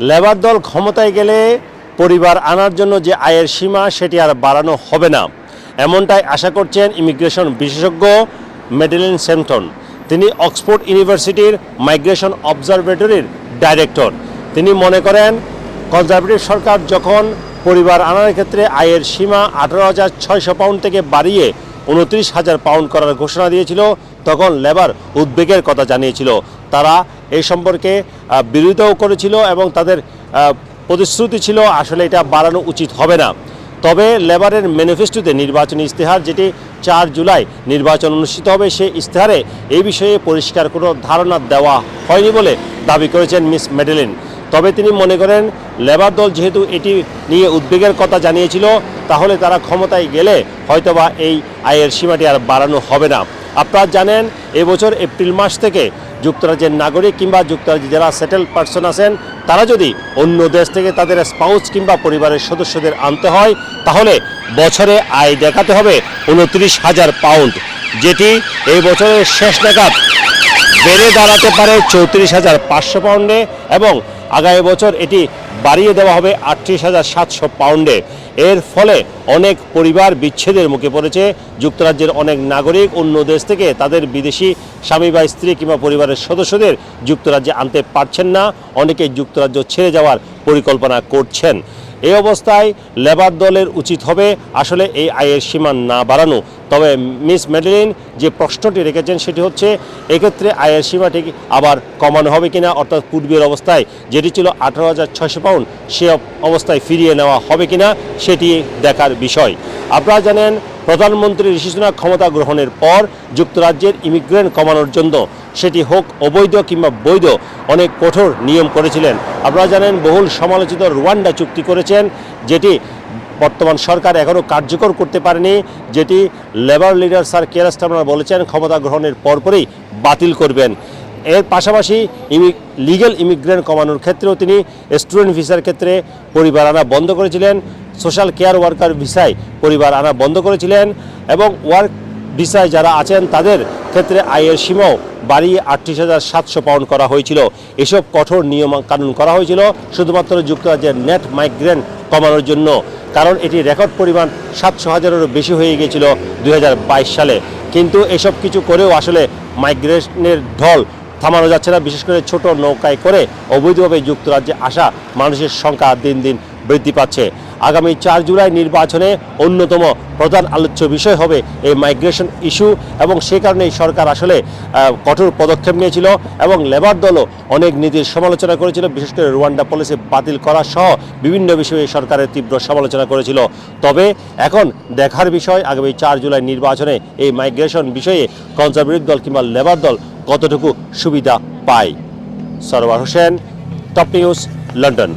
Labour দল ক্ষমতায় গেলে পরিবার আনার জন্য যে আয়ের সীমা সেটি আর বাড়ানো হবে না। এমনটাই আশা করছেন ইমিগ্রেশন বিশেষজ্ঞ মেডেলিন সেমটন তিনি অক্সফোর্ড ইউনিভার্সিটির মাইগ্রেশন অবজারভেটরির ডাইরেক্টর। তিনি মনে করেন, কনজারভেটিভ সরকার যখন পরিবার আনার ক্ষেত্রে আয়ের সীমা আঠারো হাজার ছয়শো পাউন্ড থেকে বাড়িয়ে উনত্রিশ হাজার পাউন্ড করার ঘোষণা দিয়েছিল, তখন লেবার উদ্বেগের কথা জানিয়েছিল। তারা এই সম্পর্কে বিরোধিতাও করেছিল এবং তাদের প্রতিশ্রুতি ছিল আসলে এটা বাড়ানো উচিত হবে না। তবে লেবারের ম্যানিফেস্টোতে নির্বাচনী ইস্তেহার যেটি চার জুলাই নির্বাচন অনুষ্ঠিত হবে, সেই ইস্তেহারে এই বিষয়ে পরিষ্কার কোনো ধারণা দেওয়া হয়নি বলে দাবি করেছেন মিস মেডেলিন তবে তিনি মনে করেন, লেবার দল যেহেতু এটি নিয়ে উদ্বেগের কথা জানিয়েছিল, তাহলে তারা ক্ষমতায় গেলে হয়তোবা এই আয়ের সীমাটি আর বাড়ানো হবে না। আপনারা জানেন, এবছর এপ্রিল মাস থেকে যুক্তরাজ্যের নাগরিক কিংবা যুক্তরাজ্যে যারা সেটেল পার্সন আছেন, তারা যদি অন্য দেশ থেকে তাদের স্পাউস কিংবা পরিবারের সদস্যদের আনতে হয়, তাহলে বছরে আয় দেখাতে হবে উনত্রিশ হাজার পাউন্ড যেটি এই বছরের শেষ নাগাদ বেড়ে দাঁড়াতে পারে চৌত্রিশ হাজার পাঁচশো পাউন্ডে এবং আগামী বছর এটি বাড়িয়ে দেওয়া হবে আটত্রিশ হাজার সাতশো পাউন্ডে। এর ফলে অনেক পরিবার বিচ্ছেদের মুখে পড়েছে। যুক্তরাজ্যের অনেক নাগরিক অন্য দেশ থেকে তাদের বিদেশি স্বামী বা স্ত্রী কিংবা পরিবারের সদস্যদের যুক্তরাজ্যে আনতে পারছেন না। অনেকে যুক্তরাজ্য ছেড়ে যাওয়ার পরিকল্পনা করছেন। এই অবস্থায় লেবার দলের উচিত হবে। আসলে এই আয়ের সীমা না বাড়ানো তবে মিস মেডেলিন যে প্রশ্নটি রেখেছেন সেটি হচ্ছে, এক্ষেত্রে আয়ের সীমাটি আবার কমানো হবে কিনা, অর্থাৎ পূর্বের অবস্থায় যেটি ছিল আঠারো হাজার ছয়শো পাউন্ড, সে অবস্থায় ফিরিয়ে নেওয়া হবে কিনা সেটি দেখার বিষয়। আপনারা জানেন প্রধানমন্ত্রী ঋষি ক্ষমতা গ্রহণের পর যুক্তরাজ্যের ইমিগ্রেন্ট কমানোর জন্য সেটি হোক অবৈধ কিংবা বৈধ অনেক কঠোর নিয়ম করেছিলেন। আপনারা জানেন, বহুল সমালোচিত রুয়ান্ডা চুক্তি করেছেন, যেটি বর্তমান সরকার এখনও কার্যকর করতে পারেনি, যেটি Labour leader sir Keir Starmer বলেছেন, ক্ষমতা গ্রহণের পরপরই বাতিল করবেন। এর পাশাপাশি ইমি লিগ্যাল ইমিগ্রেন্ট কমানোর ক্ষেত্রেও তিনি স্টুডেন্ট ভিসার ক্ষেত্রে পরিবার আনা বন্ধ করেছিলেন, সোশ্যাল কেয়ার ওয়ার্কার ভিসায় পরিবার আনা বন্ধ করেছিলেন এবং ওয়ার্ক ভিসায় যারা আছেন তাদের ক্ষেত্রে আয়ের সীমাও বাড়িয়ে আটত্রিশ হাজার সাতশো পাউন্ড করা হয়েছিল। এসব কঠোর নিয়ম কানুন করা হয়েছিল, শুধুমাত্র যুক্তরাজ্যের নেট মাইগ্রেন্ট কমানোর জন্য। কারণ এটি রেকর্ড পরিমাণ সাতশো হাজারেরও বেশি হয়ে গিয়েছিল দুই হাজার বাইশ সালে। কিন্তু এসব কিছু করেও আসলে মাইগ্রেশনের ঢল থামানো যাচ্ছে না, বিশেষ করে ছোট নৌকায় করে অবৈধভাবে যুক্তরাজ্যে আসা মানুষের সংখ্যা দিন দিন বৃদ্ধি পাচ্ছে। আগামী চার জুলাই নির্বাচনে অন্যতম প্রধান আলোচ্য বিষয় হবে এই মাইগ্রেশন ইস্যু এবং সে কারণেই সরকার আসলে কঠোর পদক্ষেপ নিয়েছিল এবং লেবার দলও অনেক নীতির সমালোচনা করেছিল। বিশেষ করে রুয়ান্ডা পলিসি বাতিল করা সহ বিভিন্ন বিষয়ে সরকারের তীব্র সমালোচনা করেছিল। তবে এখন দেখার বিষয়, আগামী চার জুলাই নির্বাচনে এই মাইগ্রেশন বিষয়ে কনজারভেটিভ দল কিংবা লেবার দল কতটুকু সুবিধা পায়? Sarwar Hossain, top news, London.